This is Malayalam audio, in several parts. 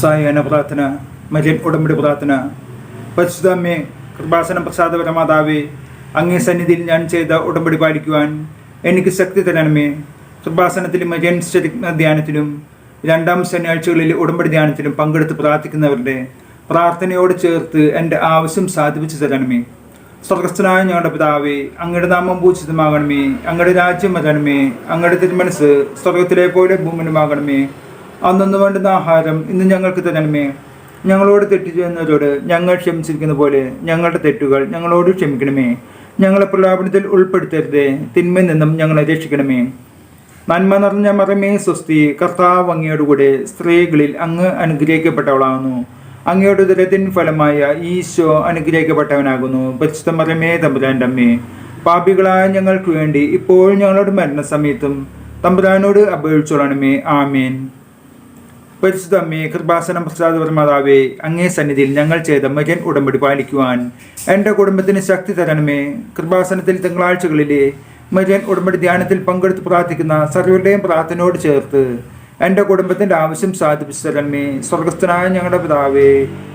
സായന പ്രാർത്ഥന മരിയൻ ഉടമ്പടി പ്രാർത്ഥന പരിശുദ്ധമ്മേ കൃപാസനം പ്രസാദപരമാതാവേ അങ്ങേ സന്നിധിയിൽ ഞാൻ ചെയ്ത ഉടമ്പടി പാലിക്കുവാൻ എനിക്ക് ശക്തി തരണമേ. കൃപാസനത്തിലും മരിയൻ ധ്യാനത്തിലും രണ്ടാം ശനിയാഴ്ചകളിൽ ഉടമ്പടി ധ്യാനത്തിലും പങ്കെടുത്ത് പ്രാർത്ഥിക്കുന്നവരുടെ പ്രാർത്ഥനയോട് ചേർത്ത് എന്റെ ആവശ്യം സാധിപ്പിച്ചു തരണമേ. സ്വർഗസ്ഥനായ ഞങ്ങളുടെ പിതാവേ അങ്ങയുടെ നാമം പൂജിതമാകണമേ. അങ്ങയുടെ രാജ്യം വരണമേ. അങ്ങയുടെ തിരുമനസ് സ്വർഗത്തിലെ പോലെ ഭൂമിയിലുമാകണമേ. അന്നൊന്ന് വേണ്ടുന്ന ആഹാരം ഇന്ന് ഞങ്ങൾക്ക് തരണമേ. ഞങ്ങളോട് തെറ്റ് ചെയ്യുന്നവരോട് ഞങ്ങൾ ക്ഷമിച്ചിരിക്കുന്ന പോലെ ഞങ്ങളുടെ തെറ്റുകൾ ഞങ്ങളോട് ക്ഷമിക്കണമേ. ഞങ്ങളെ പ്രലാപനത്തിൽ ഉൾപ്പെടുത്തരുതേ. തിന്മയിൽ നിന്നും ഞങ്ങളെ രക്ഷിക്കണമേ. നന്മ നിറഞ്ഞ മറമേ സ്വസ്തി കർത്താവ് സ്ത്രീകളിൽ അങ്ങ് അനുഗ്രഹിക്കപ്പെട്ടവളാകുന്നു. അങ്ങയുടെ ദുരത്തിൻ ഫലമായ ഈശോ അനുഗ്രഹിക്കപ്പെട്ടവനാകുന്നു. പരിശുദ്ധ മറമേ തമ്പുരാന്റെ അമ്മേ. പാപികളായ ഞങ്ങൾക്ക് വേണ്ടി ഇപ്പോൾ ഞങ്ങളുടെ മരണസമയത്തും തമ്പുരാനോട് അപേക്ഷിച്ചോളണമേ. ആമേൻ. പരിശുദ്ധ അമ്മേ കൃപാസനം പ്രസാദപരമാതാവേ അങ്ങേ സന്നിധിയിൽ ഞങ്ങൾ ചെയ്ത മകൻ ഉടമ്പടി പാലിക്കുവാൻ എന്റെ കുടുംബത്തിന് ശക്തി തരണമേ. കൃപാസനത്തിൽ തിങ്കളാഴ്ചകളിലെ മകൻ ഉടമ്പടി ധ്യാനത്തിൽ പങ്കെടുത്ത് പ്രാർത്ഥിക്കുന്ന സർവരുടെയും പ്രാർത്ഥനയോട് ചേർത്ത് എന്റെ കുടുംബത്തിന്റെ ആവശ്യം സാധിപ്പിച്ചു തരണമേ. സ്വർഗസ്ഥനായ ഞങ്ങളുടെ പിതാവേ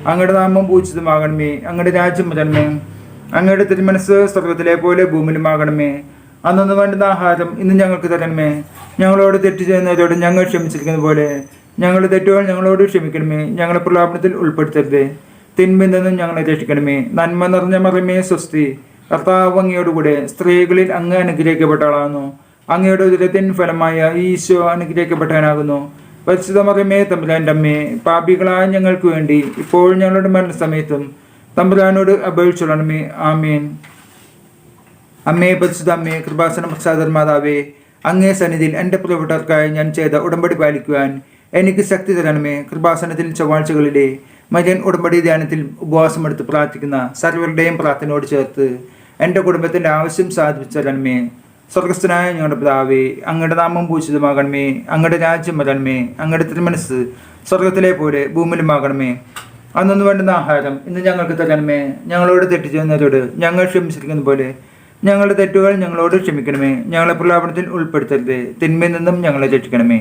അങ്ങയുടെ നാമം പൂജിതമാകണമേ. അങ്ങയുടെ രാജ്യം വരണമേ. അങ്ങയുടെ തിരുമനസ് സ്വർഗത്തിലെ പോലെ ഭൂമിയിലുമാകണമേ. അന്നു വേണ്ടുന്ന ആഹാരം ഇന്ന് ഞങ്ങൾക്ക് തരണമേ. ഞങ്ങളോട് തെറ്റ് ചെയ്യുന്നവരോട് ഞങ്ങൾ ക്ഷമിച്ചിരിക്കുന്ന പോലെ ഞങ്ങളുടെ തെറ്റുകൾ ഞങ്ങളോട് ക്ഷമിക്കണമേ. ഞങ്ങളെ പ്രലാപനത്തിൽ ഉൾപ്പെടുത്തരുത്. തിന്മയിൽ നിന്നും ഞങ്ങളെ രക്ഷിക്കണമേ. നന്മ നിറഞ്ഞ മറമേ സ്വസ്തി. കർത്താവ് അങ്ങയോടുകൂടെ സ്ത്രീകളിൽ അങ്ങ് അനുഗ്രഹിക്കപ്പെട്ട അങ്ങയുടെ ഉദരത്തിൻ ഫലമായ ഈശോ അനുഗ്രഹിക്കപ്പെട്ടവനാകുന്നു. പരിശുദ്ധ മറമേ തമ്പുരാന്റെ അമ്മേ പാപികളായ ഞങ്ങൾക്ക് വേണ്ടി ഇപ്പോൾ ഞങ്ങളുടെ മരണസമയത്തും തമ്പുരാനോട് അപേക്ഷിച്ചോളണമേ ആമേൻ. അമ്മേ പരിശുദ്ധ അമ്മേ കൃപാസന പ്രസാദർ മാതാവേ അങ്ങേ സന്നിധിയിൽ എന്റെ പ്രിയപ്പെട്ടവർക്കായി ഞാൻ ചെയ്ത ഉടമ്പടി പാലിക്കുവാൻ എനിക്ക് ശക്തി തരണമേ. കൃപാസനത്തിൽ ചൊവ്വാഴ്ചകളിലെ മര്യൻ ഉടമ്പടി ധ്യാനത്തിൽ ഉപവാസമെടുത്ത് പ്രാർത്ഥിക്കുന്ന സർവരുടെയും പ്രാർത്ഥനയോട് ചേർത്ത് എന്റെ കുടുംബത്തിന്റെ ആവശ്യം സാധിപ്പിച്ച തരണമേ. സ്വർഗസ്ഥനായ ഞങ്ങളുടെ പിതാവേ അങ്ങയുടെ നാമം പൂജിതമാകണമേ. അങ്ങയുടെ രാജ്യം വരണമേ. അങ്ങയുടെ തിരുമനസ് സ്വർഗത്തിലെ പോലെ ഭൂമിയിലുമാകണമേ. അന്നൊന്ന് വേണ്ടുന്ന ആഹാരം ഇന്ന് ഞങ്ങൾക്ക് തരണമേ. ഞങ്ങളോട് തെറ്റ് ചെയ്യുന്നവരോട് ഞങ്ങൾ ക്ഷമിച്ചിരിക്കുന്ന പോലെ ഞങ്ങളുടെ തെറ്റുകൾ ഞങ്ങളോട് ക്ഷമിക്കണമേ. ഞങ്ങളെ പ്രലാപനത്തിൽ ഉൾപ്പെടുത്തരുത്. തിന്മയിൽ നിന്നും ഞങ്ങളെ രക്ഷിക്കണമേ.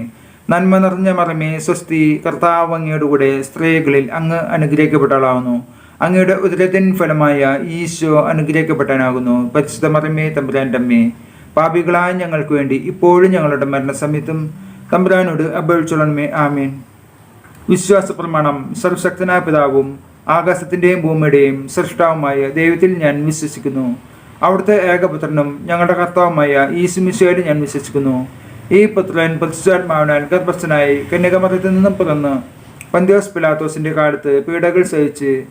നന്മ നിറഞ്ഞ മറമേ സ്വസ്തി കർത്താവ് കൂടെ സ്ത്രീകളിൽ അങ്ങ് അനുഗ്രഹിക്കപ്പെട്ടവളാവുന്നു. അങ്ങയുടെ ഉദരത്തിൻ ഫലമായ ഈശോ അനുഗ്രഹിക്കപ്പെട്ടനാകുന്നു പരിശുദ്ധ മറമേ തമ്പുരാന്റെ അമ്മേ പാപികളായ ഞങ്ങൾക്ക് വേണ്ടി ഇപ്പോഴും ഞങ്ങളുടെ മരണസമയത്തും തമ്പുരാനോട് അപേക്ഷിച്ചോളണമേ ആമീൻ. വിശ്വാസ പ്രമാണം സർവശക്തനായ പിതാവും ആകാശത്തിന്റെയും ഭൂമിയുടെയും സൃഷ്ടാവുമായ ദൈവത്തിൽ ഞാൻ വിശ്വസിക്കുന്നു. അവിടുത്തെ ഏകപുത്രനും ഞങ്ങളുടെ കർത്താവുമായ ഈശു സുമിശയിൽ ഞാൻ വിശ്വസിക്കുന്നു. ഈ പുത്രൻ പ്രതിഷ്ഠാത്മാവിനാൽ ഗർഭസ്ഥനായി കന്യകമറത്തിൽ നിന്നും പിറന്ന് പന്തിയോസ് പിലാത്തോസിന്റെ കാലത്ത് പീഡകൾ സഹിച്ച്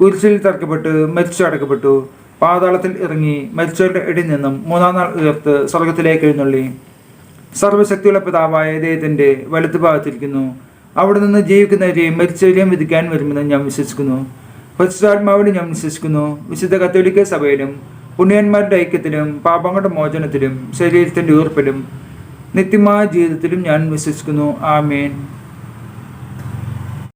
കുരിശിൽ തറക്കപ്പെട്ട് മരിച്ചടക്കപ്പെട്ടു പാതാളത്തിൽ ഇറങ്ങി മരിച്ചവരുടെ ഇടയിൽ നിന്നും മൂന്നാം നാൾ ഉയർത്ത് സ്വർഗത്തിലേക്ക് എഴുന്നള്ളി. സർവശക്തിയുള്ള പിതാവായ ദൈവത്തിന്റെ വലതു ഭാഗത്തിരിക്കുന്നു അവിടെ നിന്ന് ജീവിക്കുന്നവരെയും മരിച്ചവരെയും വിധിക്കാൻ വരുമെന്ന് ഞാൻ വിശ്വസിക്കുന്നു. പരിശുദ്ധാത്മാവിനെ ഞാൻ വിശ്വസിക്കുന്നു. വിശുദ്ധ കത്തോലിക്ക സഭയിലും പുണ്യന്മാരുടെ ഐക്യത്തിലും പാപങ്ങളുടെ മോചനത്തിലും ശരീരത്തിന്റെ ഉയർപ്പിലും നിത്യമായ ജീവിതത്തിലും ഞാൻ വിശ്വസിക്കുന്നു. ആമേൻ.